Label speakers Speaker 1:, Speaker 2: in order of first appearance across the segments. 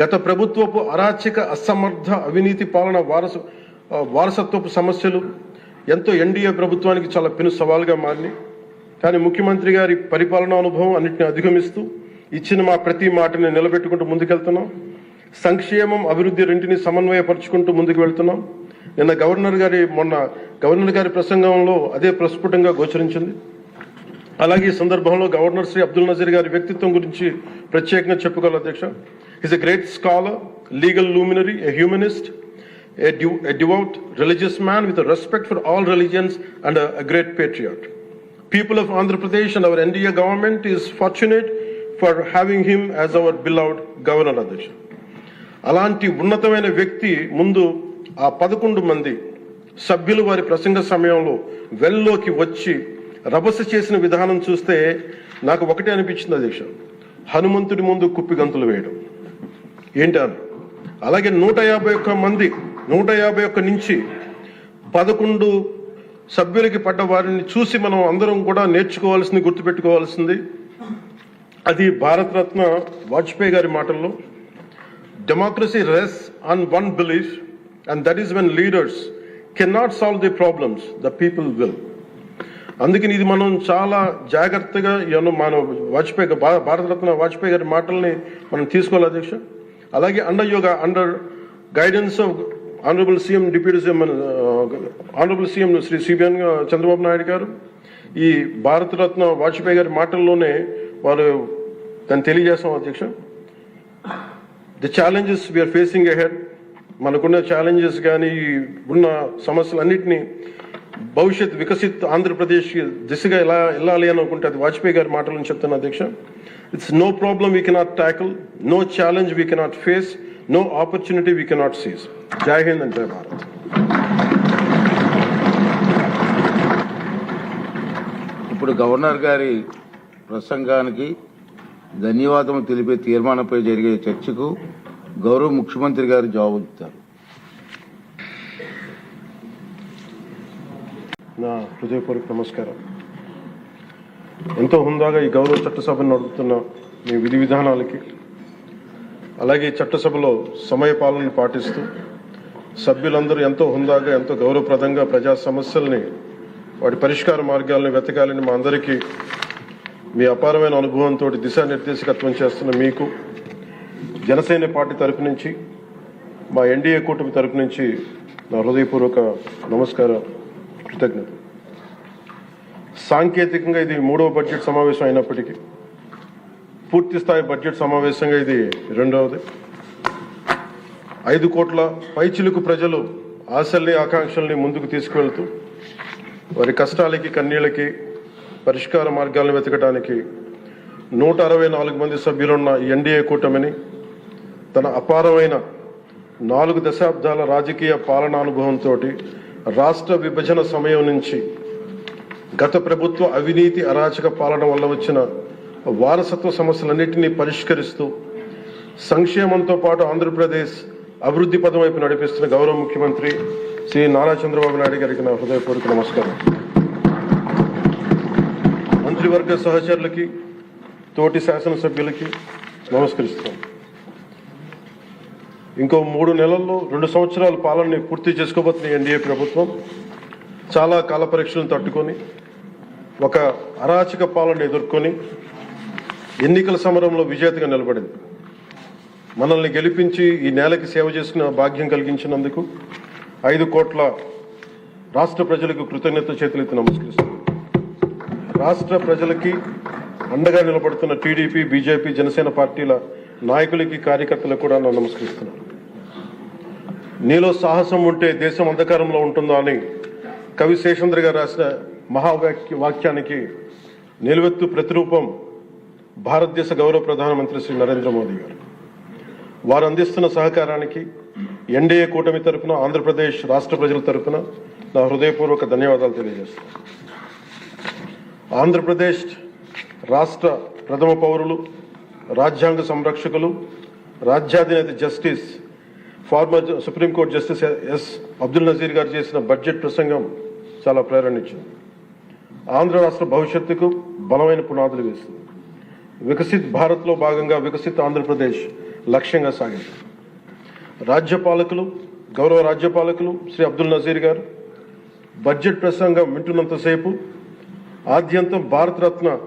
Speaker 1: గత ప్రభుత్వపు అరాచక అసమర్థ అవినీతి పాలన వారసు వారసత్వపు సమస్యలు ఎంతో ఎన్డీఏ ప్రభుత్వానికి చాలా పెను సవాల్గా మారినాయి. కానీ ముఖ్యమంత్రి గారి పరిపాలనా అనుభవం అన్నింటిని అధిగమిస్తూ ఇచ్చిన మా ప్రతి మాటని నిలబెట్టుకుంటూ ముందుకెళ్తున్నాం. సంక్షేమం అభివృద్ధి రెంటిని సమన్వయపరుచుకుంటూ ముందుకు వెళ్తున్నాం. నిన్న గవర్నర్ గారి మొన్న గవర్నర్ గారి ప్రసంగంలో అదే ప్రస్ఫుటంగా గోచరించింది. అలాగే ఈ సందర్భంలో గవర్నర్ శ్రీ అబ్దుల్ నజీర్ గారి వ్యక్తిత్వం గురించి ప్రత్యేకంగా చెప్పుకోవాలి అధ్యక్ష. He's a great scholar, legal luminary, a humanist, a de a devout religious man with a respect for all religions and a, a great patriot. People of Andhra Pradesh and our NDA government is fortunate for having him as our beloved governor అధ్యక్ష అలాంటి ఉన్నతమైన వ్యక్తి ముందు ఆ పదకొండు మంది సభ్యులు వారి ప్రసంగ సమయంలో వెల్లోకి వచ్చి రభస చేసిన విధానం చూస్తే నాకు ఒకటే అనిపించింది అధ్యక్ష హనుమంతుడి ముందు కుప్పిగంతులు వేయడం ఏంటి అలాగే నూట యాభై ఒక్క మంది నూట యాభై ఒక్క నుంచి పదకొండు సభ్యులకి పడ్డ వారిని చూసి మనం అందరం కూడా నేర్చుకోవాల్సింది గుర్తుపెట్టుకోవాల్సింది. అది భారతరత్న వాజ్పేయి గారి మాటల్లో democracy rests on one belief and that is when leaders can not solve the problems the people will అందుకని ఇది మనం చాలా జాగ్రత్తగా మన వాజ్పేయి భారతరత్న వాజ్పేయి గారి మాటల్ని మనం తీసుకోవాలి అధ్యక్ష. అలాగే under yoga under guidance of honourable CM deputy CM honourable CM Shri CBN Chandrababu Naidu garu. ఈ భారతరత్న వాజ్పేయి గారి మాటల్లోనే వారు దాన్ని తెలియజేస్తాం అధ్యక్ష. The challenges we are facing ahead మనకున్న ఛాలెంజెస్ కానీ ఉన్న సమస్యలన్నింటినీ భవిష్యత్ వికసిత్ ఆంధ్రప్రదేశ్ దిశగా ఎలా వెళ్ళాలి అనుకుంటే అది వాజ్పేయి గారి మాటలను చెప్తున్నా అధ్యక్ష. It's no problem we cannot tackle no challenge we cannot face no opportunity we cannot seize Jai Hind and జై భారత్
Speaker 2: ఇప్పుడు గవర్నర్ గారి ప్రసంగానికి ధన్యవాదములు తెలిపే తీర్మానంపై జరిగే చర్చకు గౌరవ ముఖ్యమంత్రి గారు జవాబుతారు
Speaker 1: నా హృదయపూర్వక నమస్కారం. ఎంతో హుందాగా ఈ గౌరవ చట్టసభను నడుపుతున్న మీ విధి విధానాలకి అలాగే చట్టసభలో సమయ పాలనను పాటిస్తూ సభ్యులందరూ ఎంతో హుందాగా ఎంతో గౌరవప్రదంగా ప్రజా సమస్యల్ని వాటి పరిష్కార మార్గాలను వెతకాలని మా అందరికీ మీ అపారమైన అనుభవంతో దిశానిర్దేశకత్వం చేస్తున్న మీకు జనసేన పార్టీ తరపు నుంచి మా ఎన్డీఏ కూటమి తరపు నుంచి నా హృదయపూర్వక నమస్కారం కృతజ్ఞతలు. సాంకేతికంగా ఇది మూడవ బడ్జెట్ సమావేశం అయినప్పటికీ పూర్తి స్థాయి బడ్జెట్ సమావేశంగా ఇది రెండవది. ఐదు కోట్ల పైచిలుకు ప్రజలు ఆశల్ని ఆకాంక్షల్ని ముందుకు తీసుకువెళ్తూ వారి కష్టాలకి కన్నీళ్ళకి పరిష్కార మార్గాలను వెతకడానికి నూట అరవై నాలుగు మంది సభ్యులున్న ఎన్డీఏ కూటమిని తన అపారమైన నాలుగు దశాబ్దాల రాజకీయ పాలనా అనుభవంతో రాష్ట్ర విభజన సమయం నుంచి గత ప్రభుత్వ అవినీతి అరాచక పాలన వల్ల వచ్చిన వారసత్వ సమస్యలన్నింటినీ పరిష్కరిస్తూ సంక్షేమంతో పాటు ఆంధ్రప్రదేశ్ అభివృద్ధి పదం వైపు నడిపిస్తున్న గౌరవ ముఖ్యమంత్రి శ్రీ నారా చంద్రబాబు నాయుడు గారికి నా హృదయపూర్వక నమస్కారం. మంత్రివర్గ సహచరులకి తోటి శాసనసభ్యులకి నమస్కరిస్తాం ఇంకో మూడు నెలల్లో రెండు సంవత్సరాల పాలనని పూర్తి చేసుకోబోతున్న ఎన్డీఏ ప్రభుత్వం చాలా కాల పరీక్షలను తట్టుకొని ఒక అరాచక పాలన ఎదుర్కొని ఎన్నికల సమరంలో విజేతగా నిలబడింది. మనల్ని గెలిపించి ఈ నేలకి సేవ చేసిన భాగ్యం కలిగించినందుకు ఐదు కోట్ల రాష్ట్ర ప్రజలకు కృతజ్ఞత చేతులెత్తి నమస్కరిస్తున్నాను. రాష్ట్ర ప్రజలకి అండగా నిలబడుతున్న టీడీపీ బీజేపీ జనసేన పార్టీల నాయకులకి కార్యకర్తలకు కూడా నేను నమస్కరిస్తున్నాను. నీలో సాహసం ఉంటే దేశం అంధకారంలో ఉంటుందా అని కవి శేషేంద్ర గారు రాసిన మహావాక్య వాక్యానికి నిలువెత్తు ప్రతిరూపం భారతదేశ గౌరవ ప్రధానమంత్రి శ్రీ నరేంద్ర మోదీ గారు. వారు అందిస్తున్న సహకారానికి ఎన్డీఏ కూటమి తరపున ఆంధ్రప్రదేశ్ రాష్ట్ర ప్రజల తరపున నా హృదయపూర్వక ధన్యవాదాలు తెలియజేస్తున్నాను ఆంధ్రప్రదేశ్ రాష్ట్ర ప్రథమ పౌరులు రాజ్యాంగ సంరక్షకులు రాజ్యాధినేత justice former supreme court justice S Abdul Nazeer garu చేసిన బడ్జెట్ ప్రసంగం చాలా ప్రేరణించింది ఆంధ్ర రాష్ట్ర భవిష్యత్తుకు బలమైన పునాదులు వేస్తుంది. వికసిత్ భారత్లో భాగంగా వికసిత్ ఆంధ్రప్రదేశ్ లక్ష్యంగా సాగింది. రాజ్యపాలకులు గౌరవ రాజ్యపాలకులు శ్రీ అబ్దుల్ నజీర్ గారు బడ్జెట్ ప్రసంగం వింటున్నంతసేపు ఆద్యంతం భారతరత్న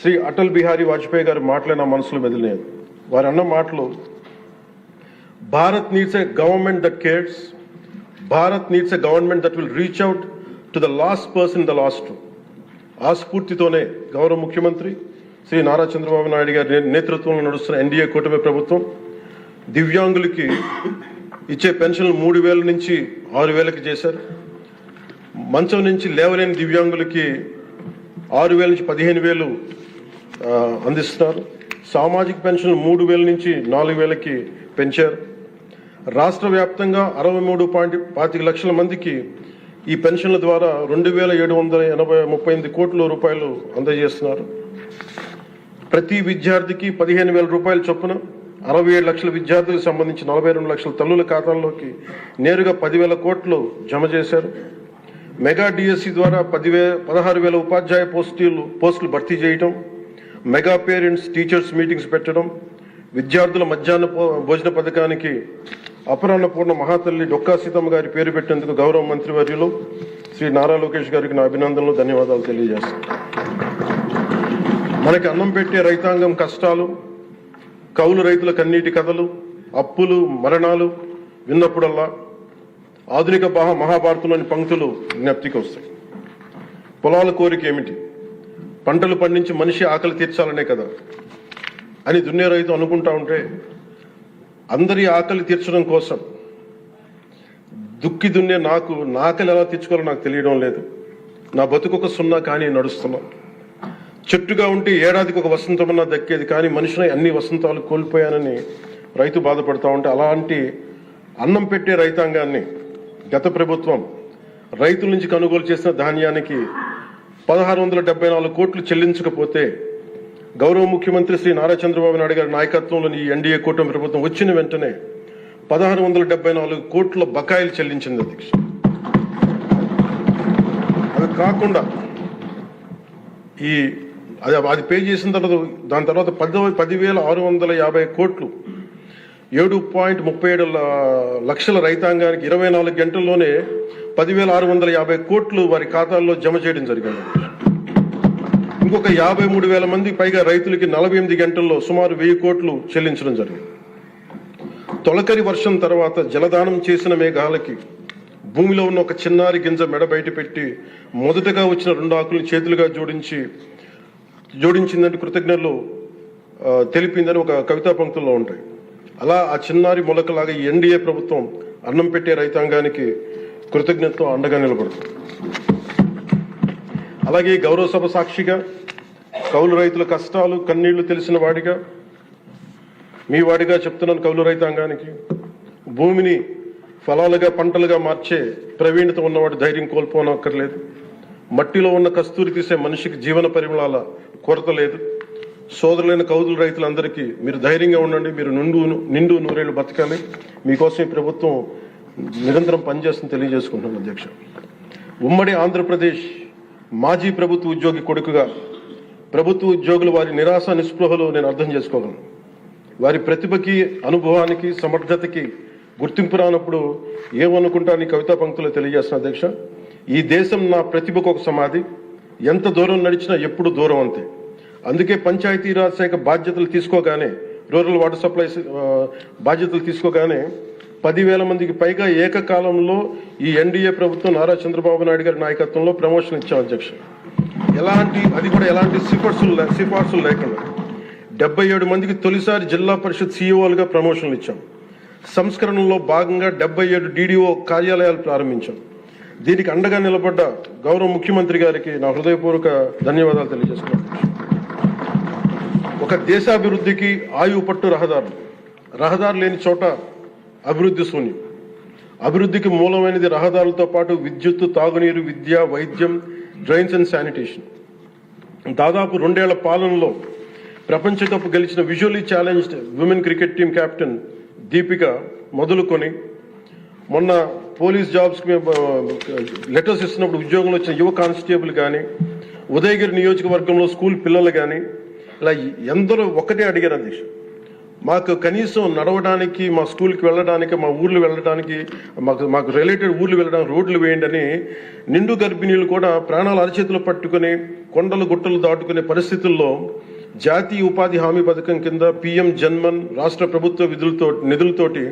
Speaker 1: శ్రీ అటల్ బిహారీ వాజ్పేయి గారి మాటలే నా మనసులో మెదిలినాయి. వారు అన్న మాటలు Bharat needs a government that cares Bharat needs a government that will reach out to the last person the last ఆ స్ఫూర్తితోనే గౌరవ ముఖ్యమంత్రి శ్రీ నారా చంద్రబాబు నాయుడు గారి నేతృత్వంలో నడుస్తున్న ఎన్డీఏ కూటమి ప్రభుత్వం దివ్యాంగులకి ఇచ్చే పెన్షన్లు మూడు వేల నుంచి ఆరు వేలకి చేశారు. మంచం నుంచి లేవలేని దివ్యాంగులకి ఆరు వేల నుంచి పదిహేను వేలు అందిస్తున్నారు. సామాజిక పెన్షన్లు మూడు వేల నుంచి నాలుగు వేలకి పెంచారు. రాష్ట్ర వ్యాప్తంగా అరవై మూడు పాయింట్ పాతిక లక్షల మందికి ఈ పెన్షన్ల ద్వారా రెండు వేల ఏడు వందల ఎనభై ముప్పై ఎనిమిది కోట్ల రూపాయలు అందజేస్తున్నారు. ప్రతి విద్యార్థికి పదిహేను వేల రూపాయల చొప్పున అరవై ఏడు లక్షల విద్యార్థులకు సంబంధించి నలభై రెండు లక్షల తల్లుల ఖాతాల్లోకి నేరుగా పదివేల కోట్లు జమ చేశారు. మెగా డిఎస్సి ద్వారా పదివే పదహారు వేల ఉపాధ్యాయ పోస్టులు పోస్టులు భర్తీ చేయటం మెగా పేరెంట్స్ టీచర్స్ మీటింగ్స్ పెట్టడం విద్యార్థుల మధ్యాహ్న భో- భోజన పథకానికి అపరాహ్న పూర్ణ మహాతల్లి డొక్కా సీతమ్మ గారి పేరు పెట్టేందుకు గౌరవ మంత్రివర్యులు శ్రీ నారా లోకేష్ గారికి నా అభినందనలు ధన్యవాదాలు తెలియజేస్తాను. మనకి అన్నం పెట్టే రైతాంగం కష్టాలు కౌలు రైతుల కన్నీటి కథలు అప్పులు మరణాలు విన్నప్పుడల్లా ఆధునిక మహా మహాభారతంలోని పంక్తులు జ్ఞప్తికి వస్తాయి. పొలాల కోరిక ఏమిటి? పంటలు పండించి మనిషి ఆకలి తీర్చాలనే కదా. అని దున్నే రైతు అనుకుంటా ఉంటే అందరి ఆకలి తీర్చడం కోసం దుక్కి దున్నే నాకు నా ఆకలి ఎలా తీర్చుకోవాలో నాకు తెలియడం లేదు. నా బతుకొక సున్నా కానీ నడుస్తున్నా. చెట్టుగా ఉంటే ఏడాదికి ఒక వసంతమన్నా దక్కేది కానీ మనిషిని అన్ని వసంతాలు కోల్పోయానని రైతు బాధపడతా ఉంటే అలాంటి అన్నం పెట్టే రైతాంగాన్ని గత ప్రభుత్వం రైతుల నుంచి కొనుగోలు చేసిన ధాన్యానికి పదహారు వందల డెబ్బై నాలుగు కోట్లు చెల్లించకపోతే గౌరవ ముఖ్యమంత్రి శ్రీ నారా చంద్రబాబు నాయుడు గారి నాయకత్వంలోని ఈ ఎన్డీఏ కూటమి ప్రభుత్వం వచ్చిన వెంటనే పదహారు వందల డెబ్బై నాలుగు కోట్ల బకాయిలు చెల్లించింది అధ్యక్ష. అది కాకుండా ఈ అది అది పే చేసిన తర్వాత దాని తర్వాత పది పదివేల ఆరు వందల యాభై కోట్లు ఏడు పాయింట్ ముప్పై ఏడు లక్షల రైతాంగానికి ఇరవై నాలుగు గంటల్లోనే పదివేల ఆరు వందల యాభై కోట్లు వారి ఖాతాల్లో జమ చేయడం జరిగింది. ఇంకొక యాభై మూడు వేల మంది పైగా రైతులకి నలభై ఎనిమిది గంటల్లో సుమారు వెయ్యి కోట్లు చెల్లించడం జరిగింది. తొలకరి వర్షం తర్వాత జలదానం చేసిన మేఘాలకి భూమిలో ఉన్న ఒక చిన్నారి గింజ మెడ బయట పెట్టి మొదటగా వచ్చిన రెండు ఆకులను చేతులుగా జోడించి జోడించిందని కృతజ్ఞతలు తెలిపిందని ఒక కవితా పంక్తుల్లో ఉంటాయి. అలా ఆ చిన్నారి మొలకలాగా ఎన్డీఏ ప్రభుత్వం అన్నం పెట్టే రైతాంగానికి కృతజ్ఞతతో అండగా నిలబడుతుంది. అలాగే గౌరవ సభ సాక్షిగా కౌలు రైతుల కష్టాలు కన్నీళ్ళు తెలిసిన వాడిగా మీ వాడిగా చెప్తున్నాను కౌలు రైతాంగానికి. భూమిని ఫలాలుగా పంటలుగా మార్చే ప్రవీణత ఉన్నవాడు ధైర్యం కోల్పోనక్కర్లేదు. మట్టిలో ఉన్న కస్తూరి తీసే మనిషికి జీవన పరిమళాల కొరత లేదు. సోదరులైన కౌలు రైతులందరికీ మీరు ధైర్యంగా ఉండండి మీరు నిండు నిండు నూరేళ్ళు బతకాలి. మీకోసం ఈ ప్రభుత్వం నిరంతరం పనిచేస్తుంది తెలియజేసుకుంటున్నాను అధ్యక్ష. ఉమ్మడి ఆంధ్రప్రదేశ్ మాజీ ప్రభుత్వ ఉద్యోగి కొడుకుగా ప్రభుత్వ ఉద్యోగులు వారి నిరాశ నిస్పృహలు నేను అర్థం చేసుకోగలను. వారి ప్రతిభకి అనుభవానికి సమర్థతకి గుర్తింపు రానప్పుడు ఏమనుకుంటాను ఈ కవితా పంక్తులు తెలియజేస్తున్న అధ్యక్ష. ఈ దేశం నా ప్రతిభకు ఒక సమాధి. ఎంత దూరం నడిచినా ఎప్పుడు దూరం అంతే. అందుకే పంచాయతీరాజ్ శాఖ బాధ్యతలు తీసుకోగానే రూరల్ వాటర్ సప్లై బాధ్యతలు తీసుకోగానే పదివేల మందికి పైగా ఏకకాలంలో ఈ ఎన్డీఏ ప్రభుత్వం నారా చంద్రబాబు నాయుడు గారి నాయకత్వంలో ప్రమోషన్ ఇచ్చాం అధ్యక్ష. ఎలాంటి అది కూడా ఎలాంటి సిఫార్సులు లే- సిఫార్సులు లేకుండా డెబ్బై ఏడు మందికి తొలిసారి జిల్లా పరిషత్ సీఈఓలుగా ప్రమోషన్లు ఇచ్చాం. సంస్కరణలో భాగంగా డెబ్బై ఏడు డీడీఓ కార్యాలయాలు ప్రారంభించాం. దీనికి అండగా నిలబడ్డ గౌరవ ముఖ్యమంత్రి గారికి నా హృదయపూర్వక ధన్యవాదాలు తెలియజేస్తున్నాను ఒక దేశాభివృద్ధికి ఆయువు పట్టు రహదారులు. రహదారు లేని చోట అభివృద్ధి శూన్యం. అభివృద్ధికి మూలమైనది రహదారులతో పాటు విద్యుత్ తాగునీరు విద్య వైద్యం డ్రైన్స్ అండ్ శానిటేషన్. దాదాపు రెండేళ్ళ పాలనలో ప్రపంచ కప్ గెలిచిన visually challenged women cricket team captain Deepika మొదలుకొని మొన్న పోలీస్ జాబ్స్కి మేము లెటర్స్ ఇస్తున్నప్పుడు ఉద్యోగంలో వచ్చిన యువ కానిస్టేబుల్ కానీ ఉదయగిరి నియోజకవర్గంలో స్కూల్ పిల్లలు కానీ ఇలా ఎందరో ఒకటే అడిగారు అధ్యక్షుడు మాకు కనీసం నడవడానికి మా స్కూల్కి వెళ్ళడానికి మా ఊర్లు వెళ్ళడానికి మాకు మాకు రిలేటెడ్ ఊర్లు వెళ్ళడానికి రోడ్లు వేయండి అని నిండు గర్భిణీలు కూడా ప్రాణాలు అరచేతులు పట్టుకుని కొండలు గుట్టలు దాటుకునే పరిస్థితుల్లో జాతీయ ఉపాధి హామీ పథకం కింద పిఎం జన్మన్ రాష్ట్ర ప్రభుత్వ విధులతో నిధులతోటి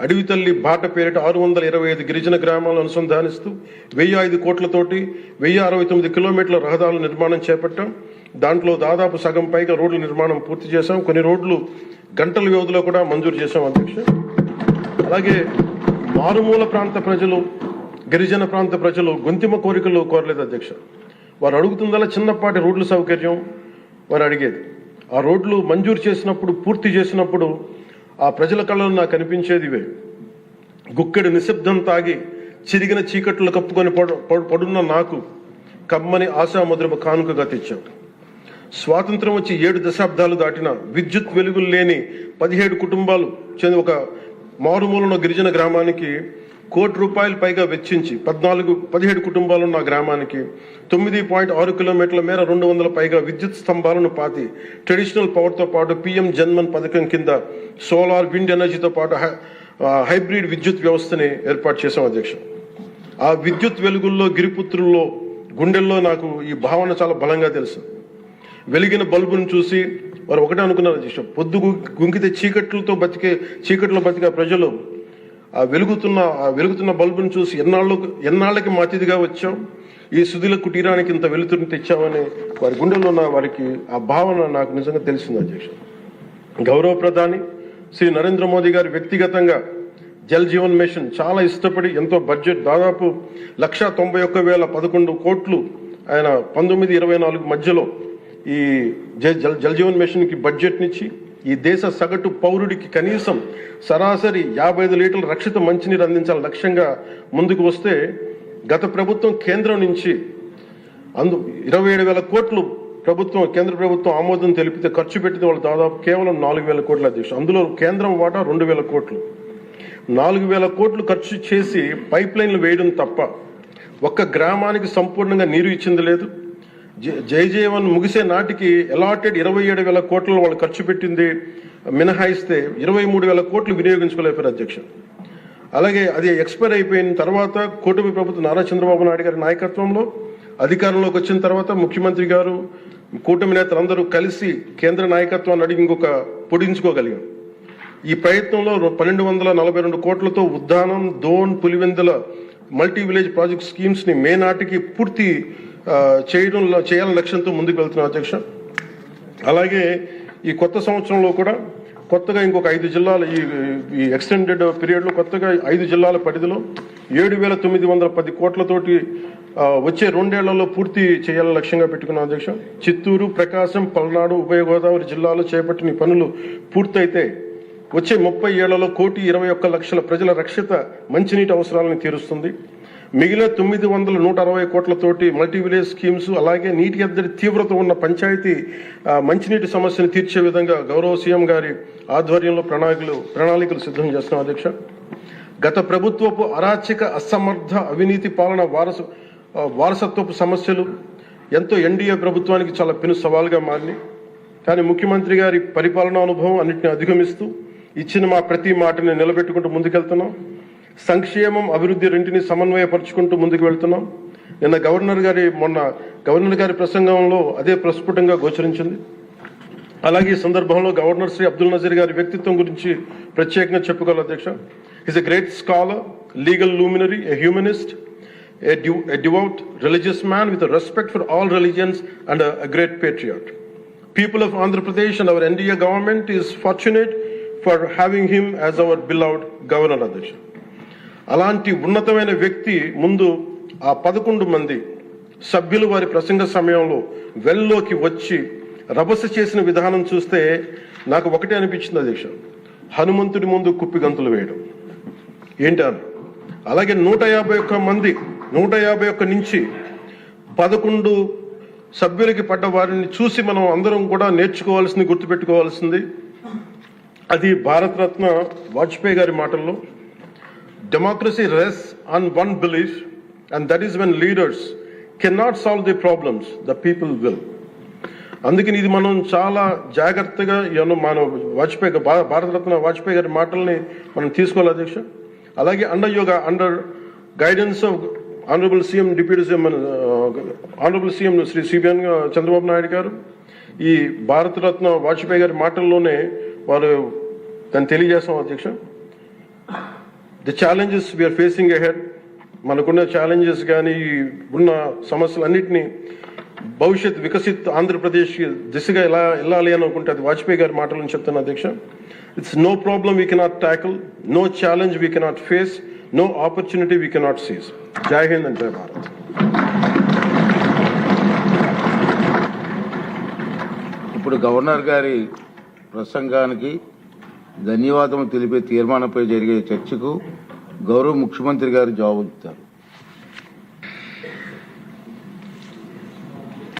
Speaker 1: అడవి తల్లి బాట పేరిట ఆరు వందల ఇరవై ఐదు గిరిజన గ్రామాలను అనుసంధానిస్తూ వెయ్యి ఐదు కోట్లతోటి వెయ్యి అరవై తొమ్మిది కిలోమీటర్ల రహదారుల నిర్మాణం చేపట్టాం. దాంట్లో దాదాపు సగం పైగా రోడ్ల నిర్మాణం పూర్తి చేశాం. కొన్ని రోడ్లు గంటల వ్యవధిలో కూడా మంజూరు చేశాం అధ్యక్ష. అలాగే మారుమూల ప్రాంత ప్రజలు గిరిజన ప్రాంత ప్రజలు గొంతిమ కోరికలు కోరలేదు అధ్యక్ష. వారు అడుగుతుందల్లా చిన్నపాటి రోడ్ల సౌకర్యం వారు అడిగేది. ఆ రోడ్లు మంజూరు చేసినప్పుడు పూర్తి చేసినప్పుడు ఆ ప్రజల కళ్ళలో నాకు కనిపించేది ఇవే. గుక్కెడు నిశ్శబ్దం తాగి చిరిగిన చీకట్లు కప్పుకొని పడు పడున్న నాకు కమ్మని ఆశాముద్రమ కానుకగా తెచ్చాం స్వాతంత్రం వచ్చి ఏడు దశాబ్దాలు దాటిన విద్యుత్ వెలుగులు లేని పదిహేడు కుటుంబాలు చెంది ఒక మారుమూలన గిరిజన గ్రామానికి కోటి రూపాయలు పైగా వెచ్చించి పద్నాలుగు పదిహేడు కుటుంబాలు ఉన్న గ్రామానికి తొమ్మిది పాయింట్ ఆరు కిలోమీటర్ల మేర రెండు వందల పైగా విద్యుత్ స్తంభాలను పాతి ట్రెడిషనల్ పవర్తో పాటు పిఎం జన్మన్ పథకం కింద సోలార్ విండ్ ఎనర్జీతో పాటు హై- హైబ్రిడ్ విద్యుత్ వ్యవస్థని ఏర్పాటు చేశాం అధ్యక్ష. ఆ విద్యుత్ వెలుగుల్లో గిరిపుత్రుల్లో గుండెల్లో నాకు ఈ భావన చాలా బలంగా తెలుసు. వెలిగిన బల్బును చూసి వారు ఒకటే అనుకున్నారు అధ్యక్ష పొద్దు గుంకితే చీకట్లతో బతికే చీకట్లో బతికే ప్రజలు ఆ వెలుగుతున్న ఆ వెలుగుతున్న బల్బును చూసి ఎన్నాళ్ళు ఎన్నాళ్ళకి మా అతిథిగా వచ్చాం ఈ సుధిల కుటీరానికి ఇంత వెలుతురుని తెచ్చామని వారి గుండెల్లో ఉన్న వారికి ఆ భావన నాకు నిజంగా తెలిసింది అధ్యక్ష. గౌరవ ప్రధాని శ్రీ నరేంద్ర మోదీ గారు వ్యక్తిగతంగా జల్ జీవన్ మిషన్ చాలా ఇష్టపడి ఎంతో బడ్జెట్ దాదాపు లక్ష తొంభై ఒక్క వేల పదకొండు కోట్లు ఆయన పంతొమ్మిది ఇరవై నాలుగు మధ్యలో ఈ జ- జల్ జల్ జీవన్ మిషన్కి బడ్జెట్నిచ్చి ఈ దేశ సగటు పౌరుడికి కనీసం సరాసరి యాభై ఐదు లీటర్ల రక్షిత మంచినీరు అందించాలని లక్ష్యంగా ముందుకు వస్తే గత ప్రభుత్వం కేంద్రం నుంచి అందు ఇరవై ఏడు వేల కోట్లు ప్రభుత్వం కేంద్ర ప్రభుత్వం ఆమోదం తెలిపితే ఖర్చు పెట్టింది వాళ్ళు దాదాపు కేవలం నాలుగు వేల కోట్ల అధ్యక్షుడు. అందులో కేంద్రం వాటా రెండు వేల కోట్లు. నాలుగు వేల కోట్లు ఖర్చు చేసి పైప్ లైన్లు వేయడం తప్ప ఒక్క గ్రామానికి సంపూర్ణంగా నీరు ఇచ్చింది లేదు. జ- జై జీవన్ ముగిసే నాటికి అలాటెడ్ ఇరవై ఏడు వేల కోట్లను వాళ్ళు ఖర్చు పెట్టింది మినహాయిస్తే ఇరవై మూడు వేల కోట్లు వినియోగించుకోలేపారు అధ్యక్ష అలాగే అది ఎక్స్పైర్ అయిపోయిన తర్వాత కూటమి ప్రభుత్వం నారా చంద్రబాబు నాయుడు గారి నాయకత్వంలో అధికారంలోకి వచ్చిన తర్వాత ముఖ్యమంత్రి గారు కూటమి నేతలందరూ కలిసి కేంద్ర నాయకత్వాన్ని అడిగి ఇంకొక పొడించుకోగలిగాం ఈ ప్రయత్నంలో పన్నెండు వందల నలభై రెండు కోట్లతో Uddanam Dhone Pulivendula multi village project స్కీమ్స్ని May నాటికి పూర్తి చేయడంలో చేయాలని లక్ష్యంతో ముందుకు వెళ్తున్నాం అధ్యక్ష. అలాగే ఈ కొత్త సంవత్సరంలో కూడా కొత్తగా ఇంకొక ఐదు జిల్లాల ఈ ఈ ఎక్స్టెండెడ్ పీరియడ్లో కొత్తగా ఐదు జిల్లాల పరిధిలో ఏడు వేల తొమ్మిది వందల పది కోట్లతోటి వచ్చే రెండేళ్ళలో పూర్తి చేయాలని లక్ష్యంగా పెట్టుకున్నాం అధ్యక్ష. చిత్తూరు ప్రకాశం పల్నాడు ఉభయ గోదావరి జిల్లాలో చేపట్టిన పనులు పూర్తయితే వచ్చే ముప్పై ఏళ్ళలో కోటి ఇరవై ఒక్క లక్షల ప్రజల రక్షిత మంచినీటి అవసరాలను తీరుస్తుంది. మిగిలిన తొమ్మిది వందల నూట అరవై కోట్లతోటి మల్టీ విలేజ్ స్కీమ్స్ అలాగే నీటి ఎద్దడి తీవ్రత ఉన్న పంచాయతీ మంచినీటి సమస్యను తీర్చే విధంగా గౌరవ సీఎం గారి ఆధ్వర్యంలో ప్రణాళికలు ప్రణాళికలు సిద్ధం చేస్తున్నాం అధ్యక్ష. గత ప్రభుత్వపు అరాచక అసమర్థ అవినీతి పాలన వారస వారసత్వపు సమస్యలు ఎంతో ఎన్డీఏ ప్రభుత్వానికి చాలా పెను సవాల్గా మారినాయి. కానీ ముఖ్యమంత్రి గారి పరిపాలనా అనుభవం అన్నింటిని అధిగమిస్తూ ఇచ్చిన మా ప్రతి మాటని నిలబెట్టుకుంటూ ముందుకెళ్తున్నాం. సంక్షేమం అభివృద్ధి రెంటిని సమన్వయపరచుకుంటూ ముందుకు వెళ్తున్నాం. నిన్న గవర్నర్ గారి మొన్న గవర్నర్ గారి ప్రసంగంలో అదే ప్రస్ఫుటంగా గోచరించింది. అలాగే ఈ సందర్భంలో గవర్నర్ శ్రీ అబ్దుల్ నజీర్ గారి వ్యక్తిత్వం గురించి ప్రత్యేకంగా చెప్పుకోవాలి అధ్యక్ష. Is a great scholar legal luminary a humanist a devout religious man with respect for all religions and a great patriot people of Andhra Pradesh and our NDA government is fortunate for having him as our beloved governor అధ్యక్ష అలాంటి ఉన్నతమైన వ్యక్తి ముందు ఆ పదకొండు మంది సభ్యులు వారి ప్రసంగ సమయంలో వెల్లోకి వచ్చి రభస చేసిన విధానం చూస్తే నాకు ఒకటే అనిపించింది అధ్యక్ష. హనుమంతుడి ముందు కుప్పి గంతులు వేయడం. ఏంటి అలాగే నూట యాభై ఒక్క మంది నూట యాభై ఒక్క నుంచి పదకొండు సభ్యులకి పడ్డ వారిని చూసి మనం అందరం కూడా నేర్చుకోవాల్సింది గుర్తుపెట్టుకోవాల్సింది అది భారతరత్న వాజ్పేయి గారి మాటల్లో. Democracy rests on one belief, and that is when leaders can not solve the problems the people అందుకని ఇది మనం చాలా జాగ్రత్తగా ఎన్నో మన వాజ్పేయి భారతరత్న వాజ్పేయి గారి మాటల్ని మనం తీసుకోవాలి అధ్యక్ష. అలాగే under yoga under guidance of honourable CM deputy CM honourable CM Shri CBN Chandrababu Naidu garu ఈ భారతరత్న వాజ్పేయి గారి మాటల్లోనే వారు దాన్ని తెలియజేస్తాం అధ్యక్ష. The challenges we are facing ahead మనకున్న ఛాలెంజెస్ కానీ ఉన్న సమస్యలన్నింటినీ భవిష్యత్ వికసిత్ ఆంధ్రప్రదేశ్ దిశగా ఎలా వెళ్ళాలి అని అనుకుంటే అది వాజ్పేయి గారి మాటలను చెప్తాను అధ్యక్ష. It's no problem we cannot tackle no challenge we cannot face no opportunity we cannot seize Jai Hind and జై భారత్
Speaker 2: ఇప్పుడు గవర్నర్ గారి ప్రసంగానికి ధన్యవాదములు తెలిపే తీర్మానంపై జరిగే చర్చకు గౌరవ ముఖ్యమంత్రి గారు జవాబుతారు